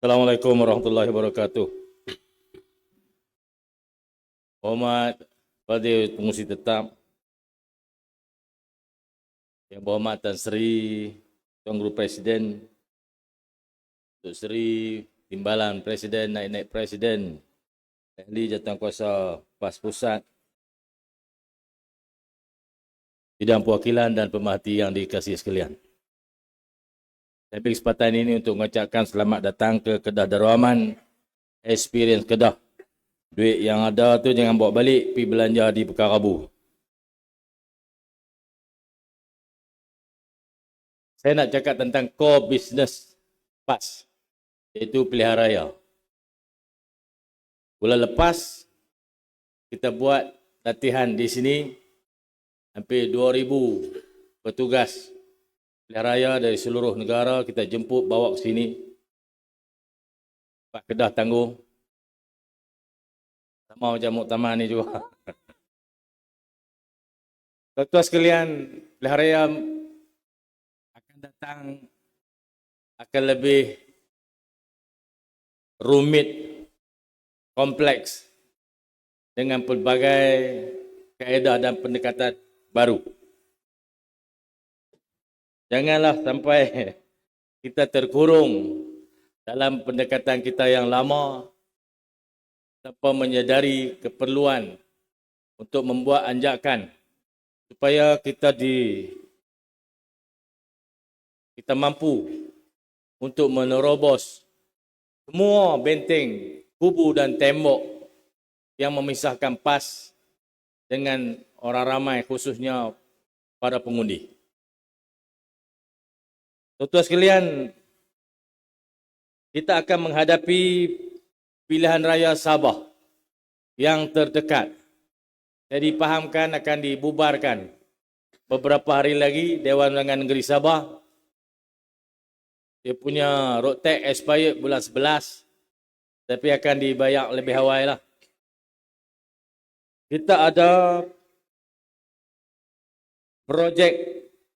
Assalamualaikum warahmatullahi wabarakatuh. Hormat pada pengurusi tetap, yang berhormat Tan Sri Tuan Guru Presiden, Tok Sri Timbalan Presiden, Naik-Naik Presiden, Ahli Jawatankuasa PAS Pusat, Bidang Perwakilan dan Pemerhati yang dikasihi sekalian. Ambil kesempatan ini untuk mengucapkan selamat datang ke Kedah Darul Experience Kedah. Duit yang ada tu jangan bawa balik pergi belanja di Pekarabu. Saya nak cakap tentang core business PAS iaitu pilihan raya. Bulan lepas kita buat latihan di sini hampir 2000 petugas pilihan raya dari seluruh negara kita jemput bawa ke sini. Pak Kedah tanggung sama macam muktamar ni juga. Tuan-tuan sekalian, pilihan akan datang akan lebih rumit, kompleks dengan pelbagai kaedah dan pendekatan baru. Janganlah sampai kita terkurung dalam pendekatan kita yang lama tanpa menyadari keperluan untuk membuat anjakan supaya kita di kita mampu untuk menerobos semua benteng, kubu dan tembok yang memisahkan PAS dengan orang ramai khususnya para pengundi. Tuan-tuan sekalian, kita akan menghadapi pilihan raya Sabah yang terdekat. Jadi pahamkan akan dibubarkan beberapa hari lagi Dewan Undangan Negeri Sabah. Dia punya road tax expired bulan 11 tapi akan dibayar lebih awal lah. Kita ada projek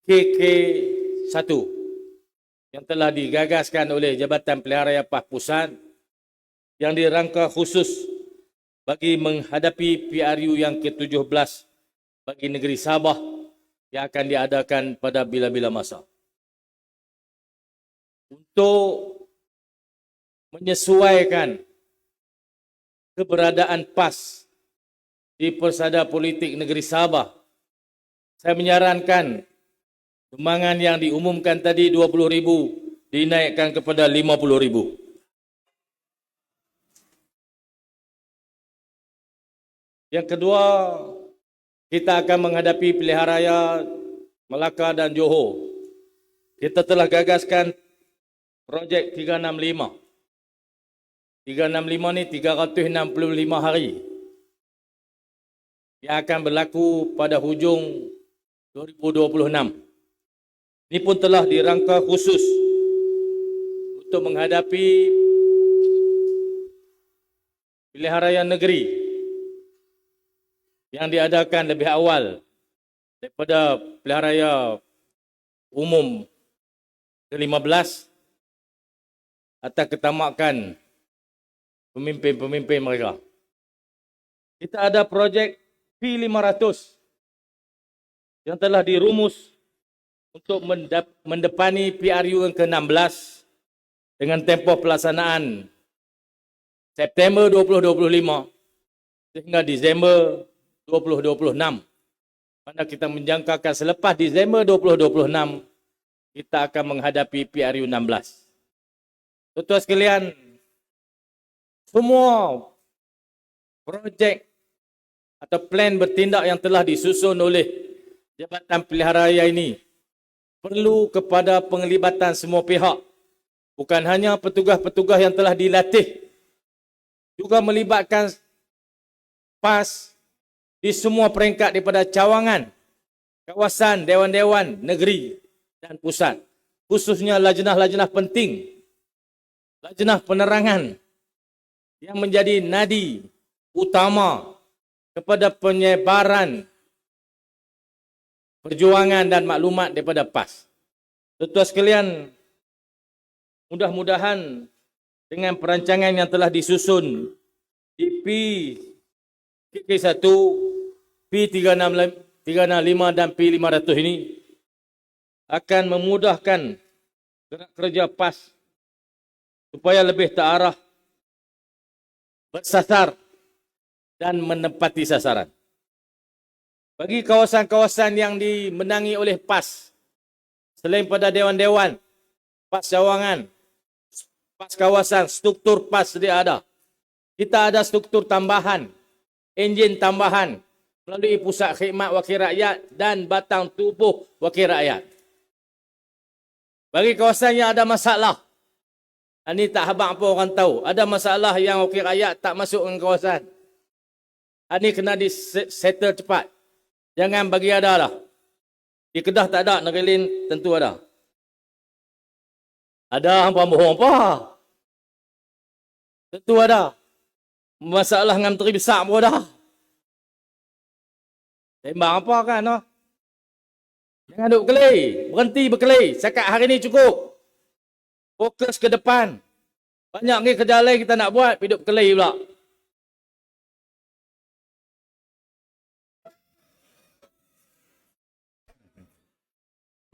KK1 yang telah digagaskan oleh Jabatan Peliharaan Pah Pusat yang dirangka khusus bagi menghadapi PRU yang ke-17 bagi negeri Sabah yang akan diadakan pada bila-bila masa. Untuk menyesuaikan keberadaan PAS di Persada Politik Negeri Sabah, saya menyarankan sumbangan yang diumumkan tadi 20,000 dinaikkan kepada 50,000. Yang kedua, kita akan menghadapi pilihan raya Melaka dan Johor. Kita telah gagaskan projek 365. 365 ni 365 hari. Yang akan berlaku pada hujung 2026. Ini pun telah dirangka khusus untuk menghadapi pilihan raya negeri yang diadakan lebih awal daripada pilihan raya umum ke-15 atas ketamakan pemimpin-pemimpin mereka. Kita ada projek P500 yang telah dirumus untuk mendepani PRU yang ke-16 dengan tempoh pelaksanaan September 2025 sehingga Disember 2026. Mana kita menjangkakan selepas Disember 2026, kita akan menghadapi PRU 16. Tuan-tuan sekalian, semua projek atau plan bertindak yang telah disusun oleh Jabatan Pilihan Raya ini perlu kepada penglibatan semua pihak. Bukan hanya petugas-petugas yang telah dilatih, juga melibatkan PAS, di semua peringkat daripada cawangan, kawasan, dewan-dewan, negeri dan pusat. Khususnya lajnah-lajnah penting, lajnah penerangan yang menjadi nadi utama kepada penyebaran perjuangan dan maklumat daripada PAS. Tuan-tuan sekalian, mudah-mudahan dengan perancangan yang telah disusun di P KK1, P365 dan P500 ini akan memudahkan gerak kerja PAS supaya lebih terarah, bersasar dan menempati sasaran. Bagi kawasan-kawasan yang dimenangi oleh PAS, selain pada dewan-dewan, PAS cawangan, PAS kawasan, struktur PAS sedia ada. Kita ada struktur tambahan, enjin tambahan melalui pusat khidmat wakil rakyat dan batang tubuh wakil rakyat. Bagi kawasan yang ada masalah, ini tak habang apa orang tahu. Ada masalah yang wakil rakyat tak masuk ke kawasan. Ini kena di settle cepat. Jangan bagi ada lah. Di Kedah tak ada, negeri lain tentu ada. Ada hampa bohong apa? Tentu ada. Masalah dengan menteri besar pun ada. Tembak apa kan? No? Jangan duduk berkelai. Berhenti berkelai. Cakap hari ni cukup. Fokus ke depan. Banyak ni kerja lain kita nak buat. Hidup berkelai pula.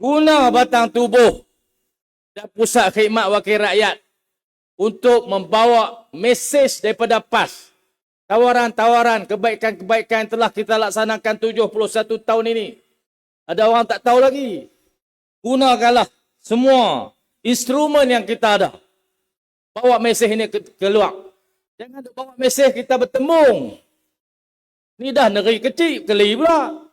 Guna batang tubuh dan pusat khidmat wakil rakyat untuk membawa mesej daripada PAS. Tawaran-tawaran, kebaikan-kebaikan telah kita laksanakan 71 tahun ini. Ada orang tak tahu lagi. Gunakanlah semua instrumen yang kita ada. Bawa mesej ini keluar. Jangan bawa mesej kita bertembung. Ni dah negeri kecil, keli pula.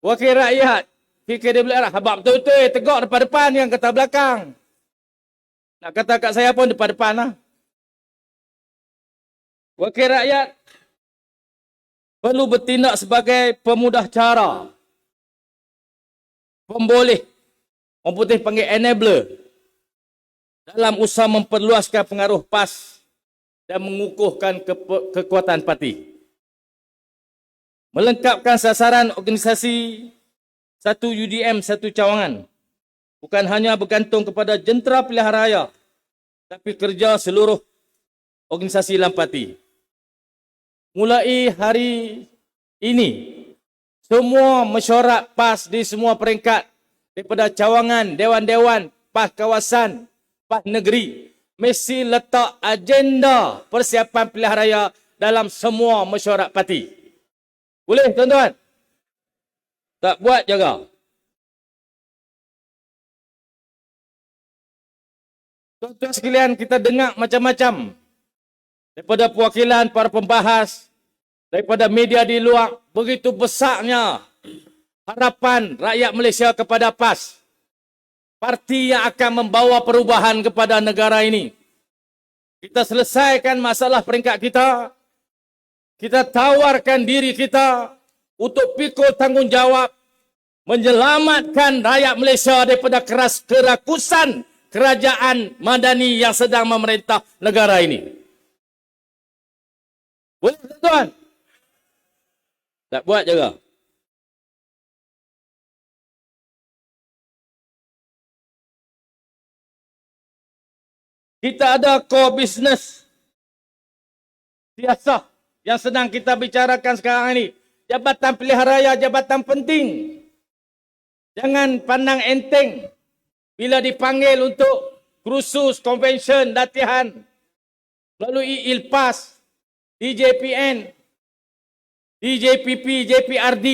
Wakil rakyat. Fikir dia boleh Habab betul-betul tegak depan-depan yang kata belakang. Nak kata kat saya pun depan-depan lah. Wakil rakyat perlu bertindak sebagai pemudah cara. Pemboleh. Orang putih panggil enabler. Dalam usaha memperluaskan pengaruh PAS dan mengukuhkan ke- kekuatan parti melengkapkan sasaran organisasi satu UDM satu cawangan bukan hanya bergantung kepada jentera pilihan raya tapi kerja seluruh organisasi Lampati. Mulai hari ini semua mesyuarat PAS di semua peringkat daripada cawangan, dewan-dewan, PAS kawasan, PAS negeri mesti letak agenda persiapan pilihan raya dalam semua mesyuarat parti. Boleh tuan-tuan? Tak buat jaga. Tuan-tuan sekalian kita dengar macam-macam daripada perwakilan para pembahas daripada media di luar begitu besarnya harapan rakyat Malaysia kepada PAS parti yang akan membawa perubahan kepada negara ini kita selesaikan masalah peringkat kita kita tawarkan diri kita untuk pikul tanggungjawab menyelamatkan rakyat Malaysia daripada keras kerakusan kerajaan madani yang sedang memerintah negara ini. Boleh tuan? Tak buat juga. Kita ada core business. Siasah yang sedang kita bicarakan sekarang ini. Jabatan pilihan raya, jabatan penting. Jangan pandang enteng bila dipanggil untuk kursus, convention, latihan melalui ILPAS, DJPN, DJPP, JPRD.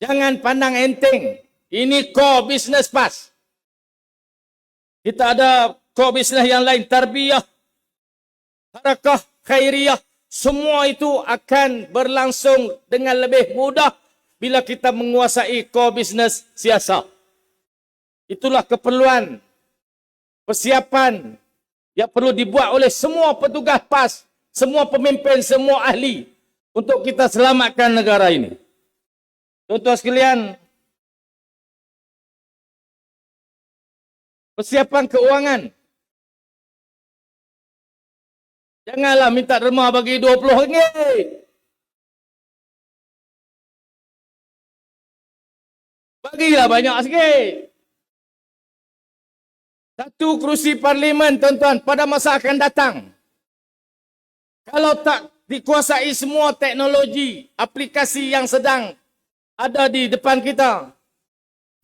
Jangan pandang enteng. Ini core business pass. Kita ada core business yang lain, tarbiyah, harakah, khairiyah, semua itu akan berlangsung dengan lebih mudah bila kita menguasai core business siasat. Itulah keperluan persiapan yang perlu dibuat oleh semua petugas PAS, semua pemimpin, semua ahli untuk kita selamatkan negara ini. Tuan-tuan sekalian, persiapan keuangan Janganlah minta derma bagi 20 ringgit. Bagilah banyak sikit. Satu kerusi parlimen tuan-tuan pada masa akan datang. Kalau tak dikuasai semua teknologi, aplikasi yang sedang ada di depan kita,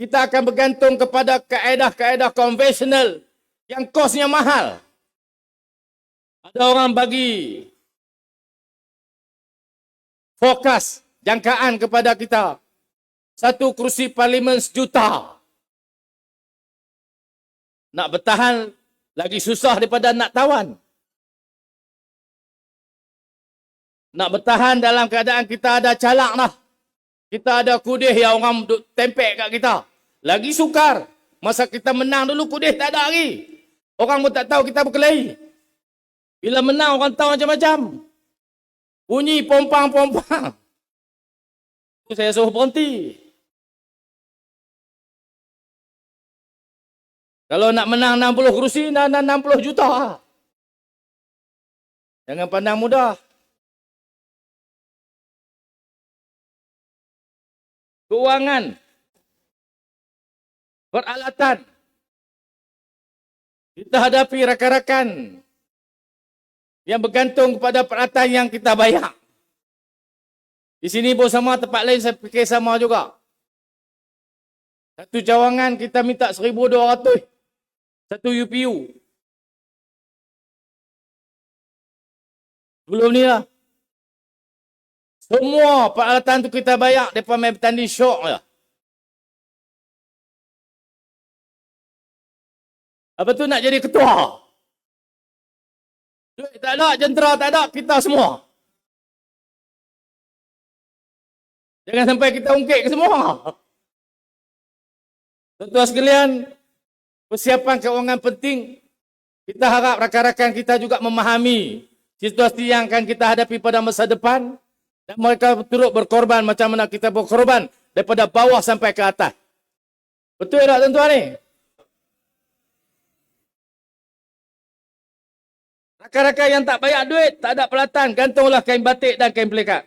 kita akan bergantung kepada kaedah-kaedah konvensional yang kosnya mahal. Ada orang bagi fokus jangkaan kepada kita. Satu kursi parlimen sejuta. Nak bertahan lagi susah daripada nak tawan. Nak bertahan dalam keadaan kita ada calak lah. Kita ada kudih yang orang duk tempek kat kita. Lagi sukar. Masa kita menang dulu kudih tak ada lagi. Orang pun tak tahu kita berkelahi. Bila menang orang tahu macam-macam. Bunyi pompang-pompang. Saya suruh berhenti. Kalau nak menang 60 kerusi, nak 60 juta. Jangan pandang mudah. Keuangan. Peralatan. Kita hadapi rakan-rakan yang bergantung kepada peralatan yang kita bayar. Di sini pun sama, tempat lain saya fikir sama juga. Satu cawangan kita minta 1,200. Satu UPU. Sebelum ni lah. Semua peralatan tu kita bayar depan main bertanding syok je. Apa tu nak jadi ketua? Duit tak ada, jentera tak ada, kita semua. Jangan sampai kita ungkit ke semua. Tuan-tuan sekalian, persiapan keuangan penting. Kita harap rakan-rakan kita juga memahami situasi yang akan kita hadapi pada masa depan. Dan mereka turut berkorban macam mana kita berkorban daripada bawah sampai ke atas. Betul tak tuan-tuan ni? Rakan-rakan yang tak bayar duit, tak ada pelatan, gantunglah kain batik dan kain pelikat.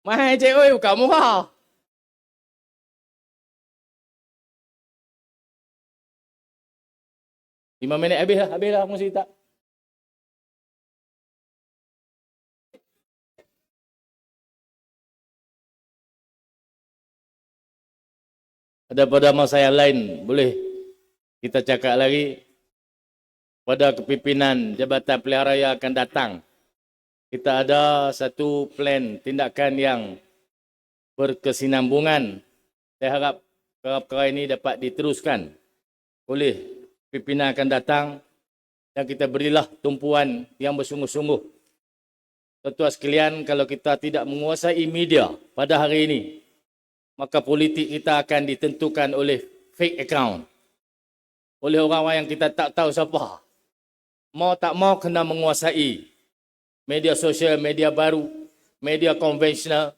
Mahal cik, oi, bukan murah. Lima minit habis lah, habis lah musik tak. Ada pada masa yang lain, boleh kita cakap lagi pada kepimpinan Jabatan Pilihan Raya akan datang. Kita ada satu plan tindakan yang berkesinambungan. Saya harap perkara ini dapat diteruskan oleh pimpinan akan datang dan kita berilah tumpuan yang bersungguh-sungguh. Tuan-tuan sekalian, kalau kita tidak menguasai media pada hari ini, maka politik kita akan ditentukan oleh fake account. Oleh orang-orang yang kita tak tahu siapa. Mau tak mau kena menguasai media sosial, media baru, media konvensional.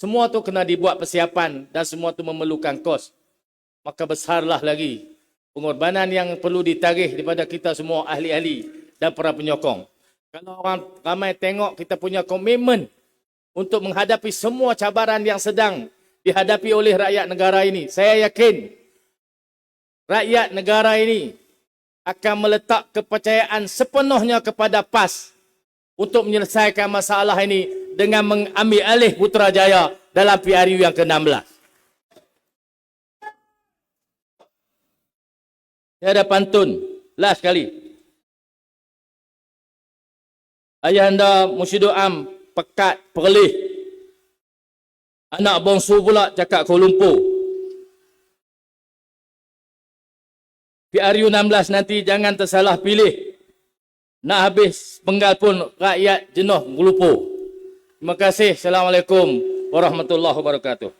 Semua tu kena dibuat persiapan dan semua tu memerlukan kos. Maka besarlah lagi pengorbanan yang perlu ditagih daripada kita semua ahli-ahli dan para penyokong. Kalau orang ramai tengok kita punya komitmen untuk menghadapi semua cabaran yang sedang dihadapi oleh rakyat negara ini, saya yakin rakyat negara ini akan meletak kepercayaan sepenuhnya kepada PAS untuk menyelesaikan masalah ini dengan mengambil alih Putrajaya dalam PRU yang ke-16. Saya ada pantun. Last sekali. Ayah anda Musyidu Am pekat perlih. Anak bongsu pula cakap Kuala Lumpur. PRU 16 nanti jangan tersalah pilih. Nak habis penggal pun rakyat jenuh melupur. Terima kasih. Assalamualaikum warahmatullahi wabarakatuh.